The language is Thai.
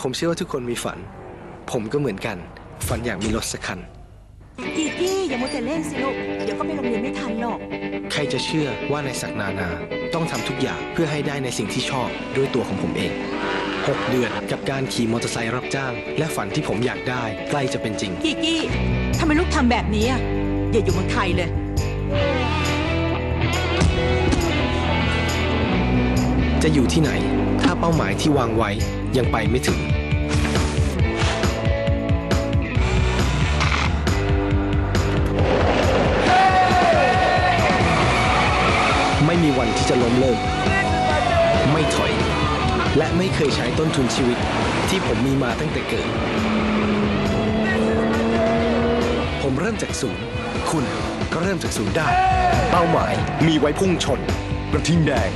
ผมเชื่อว่าทุกคนมีฝัน ผมก็เหมือนกัน ฝันอยากมีรถสักคัน กีกี้อย่ามัวแต่เล่นสิลูก เดี๋ยวก็ไปโรงเรียนไม่ทันหรอก ใครจะเชื่อว่าในศักนานา ต้องทำทุกอย่างเพื่อให้ได้ในสิ่งที่ชอบด้วยตัวของผมเอง 6 เดือนกับการขี่มอเตอร์ไซค์รับจ้าง และฝันที่ผมอยากได้ใกล้จะเป็นจริง กีกี้ทำไมลูกทำแบบนี้อะอย่าอยู่เมืองไทยเลย จะอยู่ที่ไหนถ้า เป้าหมายที่วางไว้ยังไปไม่ถึง ไม่มีวันที่จะล้มเลิก ไม่ถอย และไม่เคยใช้ต้นทุนชีวิตที่ผมมีมาตั้งแต่เกิด ผมเริ่มจากศูนย์ คุณก็เริ่มจากศูนย์ได้ เป้าหมายมีไว้พุ่งชน กระทิงแดง